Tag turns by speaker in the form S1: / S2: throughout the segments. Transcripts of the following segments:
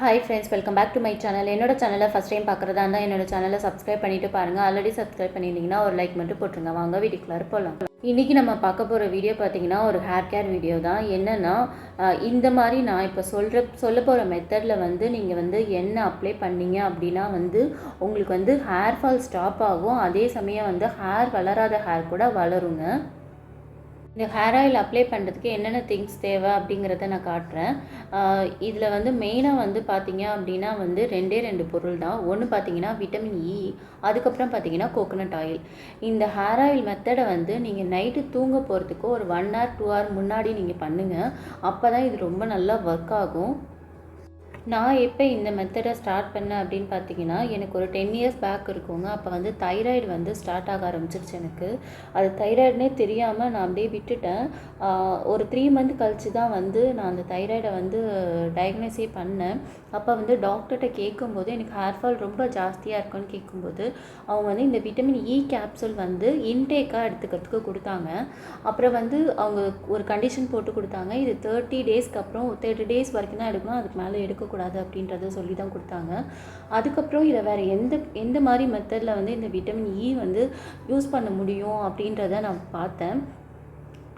S1: Hi friends welcome back to my channel என்னோட சேனலை first time பார்க்குறதா இருந்தால் என்னோட சேனலை சப்ஸ்கிரைப் பண்ணிட்டு பாருங்கள் ஆல்ரெடி சப்ஸ்கிரைப் பண்ணியிருந்தீங்கன்னா ஒரு லைக் மட்டும் போட்டுருங்க. வாங்க வீட்டுக்குள்ளார போகலாம் இன்றைக்கி நம்ம பார்க்க போகிற வீடியோ பார்த்தீங்கன்னா ஒரு ஹேர் கேர் வீடியோ தான். என்னென்னா இந்த மாதிரி நான் இப்போ சொல்கிற சொல்ல போகிற மெத்தடில் வந்து நீங்கள் வந்து என்ன அப்ளை பண்ணீங்க அப்படின்னா வந்து உங்களுக்கு வந்து ஹேர் ஃபால் ஸ்டாப் ஆகும். அதே சமயம் வந்து ஹேர் வளராத ஹேர் கூட வளருங்க. இந்த ஹேர் ஆயில் அப்ளை பண்ணுறதுக்கு என்னென்ன திங்ஸ் தேவை அப்படிங்கிறத நான் காட்டுறேன். இதில் வந்து மெயினாக வந்து பார்த்தீங்க அப்படின்னா வந்து ரெண்டே ரெண்டு பொருள் தான். ஒன்று பார்த்தீங்கன்னா விட்டமின் இ e, அதுக்கப்புறம் பார்த்தீங்கன்னா கோகோனட் ஆயில் இந்த ஹேர் ஆயில் மெத்தடை வந்து நீங்கள் நைட்டு தூங்க போகிறதுக்கு ஒரு ஒன் ஹவர் டூ ஹவர் முன்னாடி நீங்கள் பண்ணுங்கள் அப்போ தான் இது ரொம்ப நல்லா ஒர்க் ஆகும். நான் எப்போ இந்த மெத்தடை ஸ்டார்ட் பண்ணேன் அப்படின்னு பார்த்தீங்கன்னா எனக்கு ஒரு டென் இயர்ஸ் பேக் இருக்குங்க. அப்போ வந்து தைராய்டு வந்து ஸ்டார்ட் ஆக ஆரம்பிச்சிருச்சு எனக்கு. அது தைராய்டுனே தெரியாமல் நான் அப்படியே விட்டுட்டேன். ஒரு த்ரீ மந்த் கழிச்சு தான் வந்து நான் அந்த தைராய்டை வந்து டயக்னோஸே பண்ணேன். அப்போ வந்து டாக்டர்கிட்ட கேட்கும்போது எனக்கு ஹேர் ஃபால் ரொம்ப ஜாஸ்தியாக இருக்குன்னு கேட்கும்போது அவங்க வந்து இந்த விட்டமின் இ கேப்சூல் வந்து இன்டேக்காக எடுத்துக்கிறதுக்கு கொடுத்தாங்க. அப்புறம் வந்து அவங்க ஒரு கண்டிஷன் போட்டு கொடுத்தாங்க. இது தேர்ட்டி டேஸ்க்கு அப்புறம் தேர்ட்டி டேஸ் வரைக்கும் தான் எடுக்கணும். அதுக்கு மேலே எடுக்கக்கூடாது. அப்படின்றத சொல்லி தான் கொடுத்தாங்க. அதுக்கப்புறம் இதை வேறு எந்த எந்த மாதிரி மெத்தடில் வந்து இந்த விட்டமின் இ e வந்து யூஸ் பண்ண முடியும் அப்படின்றத நான் பார்த்தேன்.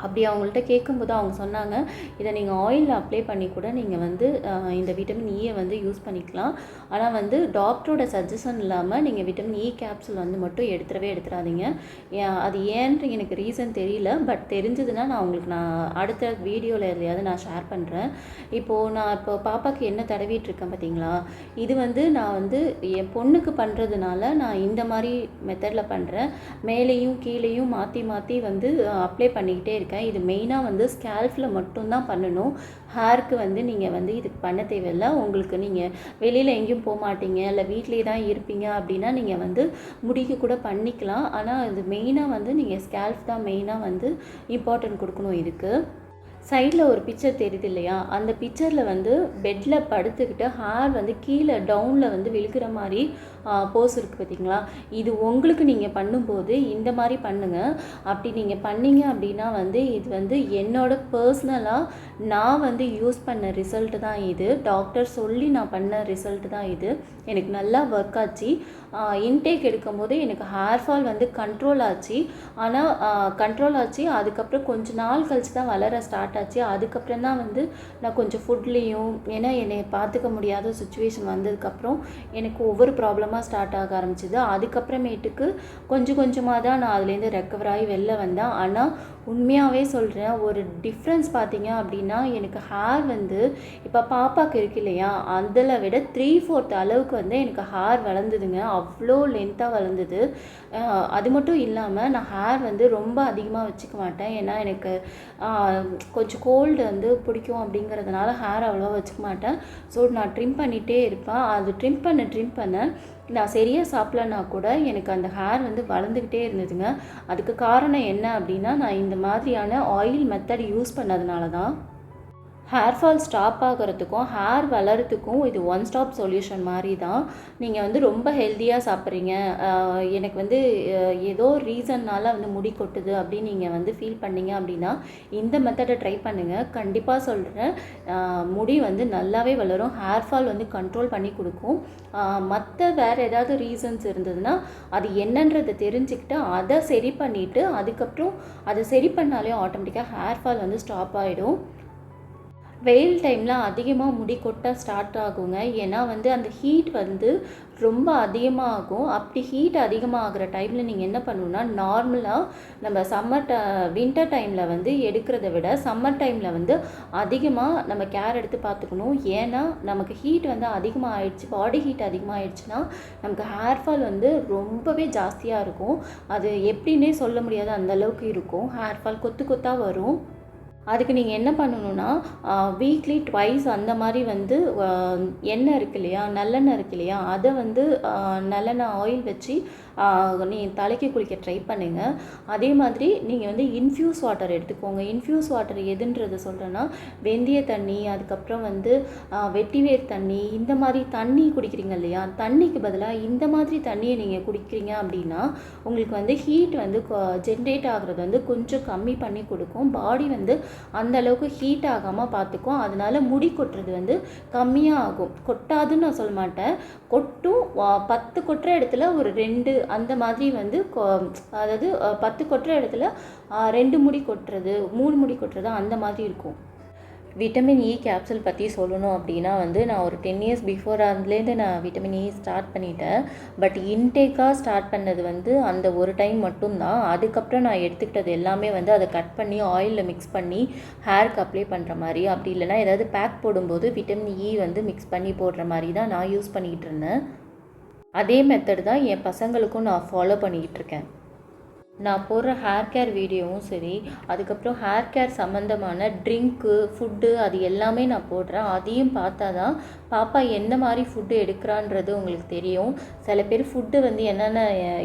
S1: அப்படி அவங்கள்ட்ட கேட்கும்போது அவங்க சொன்னாங்க இதை நீங்கள் ஆயிலில் அப்ளை பண்ணி கூட நீங்கள் வந்து இந்த விட்டமின் இயை e வந்து யூஸ் பண்ணிக்கலாம். ஆனால் வந்து டாக்டரோட சஜஷன் இல்லாமல் நீங்கள் விட்டமின் இ கேப்சூல் வந்து மட்டும் எடுத்துடவே எடுத்துடாதீங்க. ஏன் அது ஏன்ட்டு எனக்கு ரீசன் தெரியல பட் தெரிஞ்சதுன்னா நான் உங்களுக்கு நான் அடுத்த வீடியோவில் எதையாவது நான் ஷேர் பண்ணுறேன் இப்போது நான் இப்போ பாப்பாக்கு என்ன தடவிட்டுருக்கேன் பார்த்தீங்களா இது வந்து நான் வந்து என் பொண்ணுக்கு பண்ணுறதுனால நான் இந்த மாதிரி மெத்தடில் பண்ணுறேன் மேலேயும் கீழேயும் மாற்றி மாற்றி வந்து அப்ளை பண்ணிக்கிட்டே இருக்கேன். இது மெயினாக வந்து ஸ்கேல்ஃபில் மட்டும்தான் பண்ணணும். ஹேருக்கு வந்து நீங்கள் வந்து இதுக்கு பண்ண தேவையில்லை. உங்களுக்கு நீங்கள் வெளியில் எங்கேயும் போக மாட்டீங்க. இல்லை வீட்டிலே தான் இருப்பீங்க அப்படின்னா நீங்கள் வந்து முடிக்கு கூட பண்ணிக்கலாம். ஆனால் இது மெயினாக வந்து நீங்கள் ஸ்கேல்ஃப் தான் மெயினாக வந்து இம்பார்ட்டன்ட் கொடுக்கணும் இதுக்கு. சைடில் ஒரு பிக்சர் தெரியுது இல்லையா? அந்த பிக்சரில் வந்து பெட்டில் படுத்துக்கிட்டு ஹேர் வந்து கீழே டவுனில் வந்து விழுக்கிற மாதிரி போஸ் இருக்குது பார்த்தீங்களா இது உங்களுக்கு நீங்கள் பண்ணும்போது இந்த மாதிரி பண்ணுங்கள் அப்படி நீங்கள் பண்ணீங்க அப்படின்னா வந்து இது வந்து என்னோட பர்சனலாக நான் வந்து யூஸ் பண்ண ரிசல்ட் தான் இது. டாக்டர் சொல்லி நான் பண்ண ரிசல்ட் தான் இது. எனக்கு நல்லா ஒர்க் ஆச்சு. இன்டேக் எடுக்கும்போது எனக்கு ஹேர் ஃபால் வந்து கண்ட்ரோல் ஆச்சு. ஆனால் கண்ட்ரோல் ஆச்சு. அதுக்கப்புறம் கொஞ்ச நாள் கழிச்சு தான் வளர ஸ்டார்ட் ஆச்சு அதுக்கப்புறம் தான் வந்து நான் கொஞ்சம் ஃபுட்லேயும் ஏன்னா என்னை பார்த்துக்க முடியாத சுச்சுவேஷன் வந்ததுக்கப்புறம் எனக்கு ஒவ்வொரு ப்ராப்ளமாக ஸ்டார்ட் ஆக ஆரம்பிச்சிது. அதுக்கப்புறமேட்டுக்கு கொஞ்சம் கொஞ்சமாக தான் நான் அதுலேருந்து ரெக்கவர் ஆகி வெளில வந்தேன். ஆனால் உண்மையாகவே சொல்கிறேன் ஒரு டிஃப்ரென்ஸ் பார்த்தீங்க அப்படின்னா எனக்கு ஹேர் வந்து இப்போ பாப்பாவுக்கு இருக்கு இல்லையா? அதில் விட த்ரீ ஃபோர்த் அளவுக்கு வந்து எனக்கு ஹேர் வளர்ந்துதுங்க. அவ்வளோ லென்த்தாக வளர்ந்தது. அது மட்டும் இல்லாமல் நான் ஹேர் வந்து ரொம்ப அதிகமாக வச்சுக்க மாட்டேன். ஏன்னா எனக்கு கொஞ்சம் கோல்டு வந்து பிடிக்கும் அப்படிங்கிறதுனால ஹேர் அவ்வளோவா வச்சுக்க மாட்டேன். ஸோ நான் ட்ரிம் பண்ணிகிட்டே இருப்பேன். அது ட்ரிம் பண்ண ட்ரிம் பண்ண நான் சரியாக சாப்பிட்லன்னா கூட எனக்கு அந்த ஹேர் வந்து வளர்ந்துக்கிட்டே இருந்ததுங்க. அதுக்கு காரணம் என்ன அப்படின்னா நான் இந்த மாதிரியான ஆயில் மெத்தட் யூஸ் பண்ணதுனால தான் ஹேர் ஃபால் ஸ்டாப் ஆகிறதுக்கும் ஹேர் வளர்கிறதுக்கும் இது ஒன் ஸ்டாப் சொல்யூஷன் மாதிரி தான் நீங்கள் வந்து ரொம்ப ஹெல்த்தியாக சாப்பிட்றீங்க. எனக்கு வந்து ஏதோ ரீசன்னால் வந்து முடி கொட்டுது அப்படின்னு நீங்கள் வந்து ஃபீல் பண்ணீங்க அப்படின்னா இந்த மெத்தடை ட்ரை பண்ணுங்கள் கண்டிப்பாக சொல்கிறேன் முடி வந்து நல்லாவே வளரும். ஹேர் ஃபால் வந்து கண்ட்ரோல் பண்ணி கொடுக்கும். மற்ற வேறு ஏதாவது ரீசன்ஸ் இருந்ததுன்னா அது என்னன்றதை தெரிஞ்சுக்கிட்டு அதை சரி பண்ணிவிட்டு அதுக்கப்புறம் அதை சரி பண்ணாலே ஆட்டோமேட்டிக்காக ஹேர் ஃபால் வந்து ஸ்டாப் ஆகிடும் வெயில் டைமில் அதிகமாக முடி கொட்ட ஸ்டார்ட் ஆகுங்க. ஏன்னா வந்து அந்த ஹீட் வந்து ரொம்ப அதிகமாக ஆகும் அப்படி ஹீட் அதிகமாக ஆகிற டைமில் நீங்கள் என்ன பண்ணணும்னா நார்மலாக நம்ம சம்மர் ட வின்டர் டைமில் வந்து எடுக்கிறத விட சம்மர் டைமில் வந்து அதிகமாக நம்ம கேர் எடுத்து பார்த்துக்கணும். ஏன்னா நமக்கு ஹீட் வந்து அதிகமாக ஆயிடுச்சு பாடி ஹீட் அதிகமாக ஆயிடுச்சுன்னா நமக்கு ஹேர் ஃபால் வந்து ரொம்பவே ஜாஸ்தியாக இருக்கும். அது எப்படின்னே சொல்ல முடியாது அந்த அளவுக்கு இருக்கும். ஹேர் ஃபால் கொத்து கொத்தாக வரும். அதுக்கு நீங்கள் என்ன பண்ணணும்னா வீக்லி ட்வைஸ் அந்த மாதிரி வந்து எண்ணெய் இருக்கு இல்லையா நல்லெண்ணெய் இருக்கு இல்லையா அதை வந்து நல்லெண்ணெய் ஆயில் வச்சு நீ தலைக்கு குளிக்க ட்ரை பண்ணுங்கள் அதே மாதிரி நீங்கள் வந்து இன்ஃப்யூஸ் வாட்டர் எடுத்துக்கோங்க. இன்ஃப்யூஸ் வாட்டர் எதுன்றது சொல்கிறேன்னா வெந்தய தண்ணி அதுக்கப்புறம் வந்து வெட்டிவேர் தண்ணி இந்த மாதிரி தண்ணி குடிக்கிறீங்க இல்லையா தண்ணிக்கு பதிலாக இந்த மாதிரி தண்ணியை நீங்கள் குடிக்கிறீங்க அப்படின்னா உங்களுக்கு வந்து ஹீட் வந்து ஜென்ரேட் ஆகுறது வந்து கொஞ்சம் கம்மி பண்ணி கொடுக்கும். பாடி வந்து அந்த அளவுக்கு ஹீட் ஆகாமல் பார்த்துக்கும். அதனால் முடி கொட்டுறது வந்து கம்மியாக ஆகும் கொட்டாதுன்னு நான் சொல்ல மாட்டேன். கொட்டும் பத்து கொட்டுற இடத்துல ஒரு ரெண்டு அந்த மாதிரி வந்து கொ- அதாவது பத்து கொட்டுற இடத்துல ரெண்டு முடி கொட்டுறது மூணு முடி கொட்டுறது அந்த மாதிரி இருக்கும். விட்டமின் இ கேப்சூல் பற்றி சொல்லணும் அப்படின்னா வந்து நான் ஒரு டென் இயர்ஸ் பிஃபோர் அதுலேருந்து நான் விட்டமின் இ ஸ்டார்ட் பண்ணிட்டேன். பட் இன்டேக்காக ஸ்டார்ட் பண்ணது வந்து அந்த ஒரு டைம் மட்டும்தான். அதுக்கப்புறம் நான் எடுத்துக்கிட்டது எல்லாமே வந்து அதை கட் பண்ணி ஆயிலில் மிக்ஸ் பண்ணி ஹேருக்கு அப்ளை பண்ணுற மாதிரி. அப்படி இல்லைன்னா ஏதாவது பேக் போடும்போது விட்டமின் இ e வந்து மிக்ஸ் பண்ணி போடுற மாதிரி தான் நான் யூஸ் பண்ணிக்கிட்டு இருந்தேன். அதே மெத்தட் தான் என் பசங்களுக்கும் நான் ஃபாலோ பண்ணிக்கிட்டு இருக்கேன். நான் போடுற ஹேர் கேர் வீடியோவும் சரி அதுக்கப்புறம் ஹேர் கேர் சம்மந்தமான ட்ரிங்க்கு ஃபுட்டு அது எல்லாமே நான் போடுறேன். அதையும் பார்த்தா தான் பாப்பா எந்த மாதிரி ஃபுட்டு எடுக்கிறான்றது உங்களுக்கு தெரியும். சில பேர் ஃபுட்டு வந்து என்னென்ன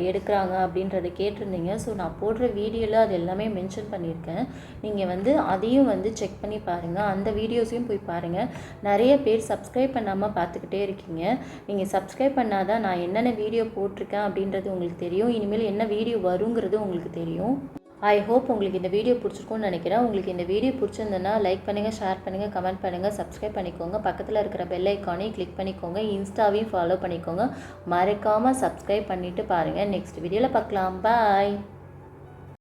S1: எடுக்கிறாங்க அப்படின்றத கேட்டிருந்தீங்க. ஸோ நான் போடுற வீடியோவில் அது எல்லாமே மென்ஷன் பண்ணியிருக்கேன். நீங்கள் வந்து அதையும் வந்து செக் பண்ணி பாருங்கள் அந்த வீடியோஸையும் போய் பாருங்கள் நிறைய பேர் சப்ஸ்கிரைப் பண்ணாமல் பார்த்துக்கிட்டே இருக்கீங்க. நீங்கள் சப்ஸ்கிரைப் பண்ணாதான் நான் என்னென்ன வீடியோ போட்டிருக்கேன் அப்படின்றது உங்களுக்கு தெரியும். இனிமேல் என்ன வீடியோ வருங்கிறது உங்களுக்கு தெரியும். ஐ ஹோப் உங்களுக்கு இந்த வீடியோ பிடிச்சிருக்கும்னு நினைக்கிறேன். உங்களுக்கு இந்த வீடியோ பிடிச்சிருந்ததுன்னா லைக் பண்ணுங்கள் ஷேர் பண்ணுங்கள் கமெண்ட் பண்ணுங்கள் சப்ஸ்கிரைப் பண்ணிக்கோங்க. பக்கத்தில் இருக்கிற பெல் ஐக்கானையும் கிளிக் பண்ணிக்கோங்க. இன்ஸ்டாவையும் ஃபாலோ பண்ணிக்கோங்க. மறக்காமல் சப்ஸ்கிரைப் பண்ணிவிட்டு பாருங்கள் நெக்ஸ்ட் வீடியோவில் பார்க்கலாம். பாய்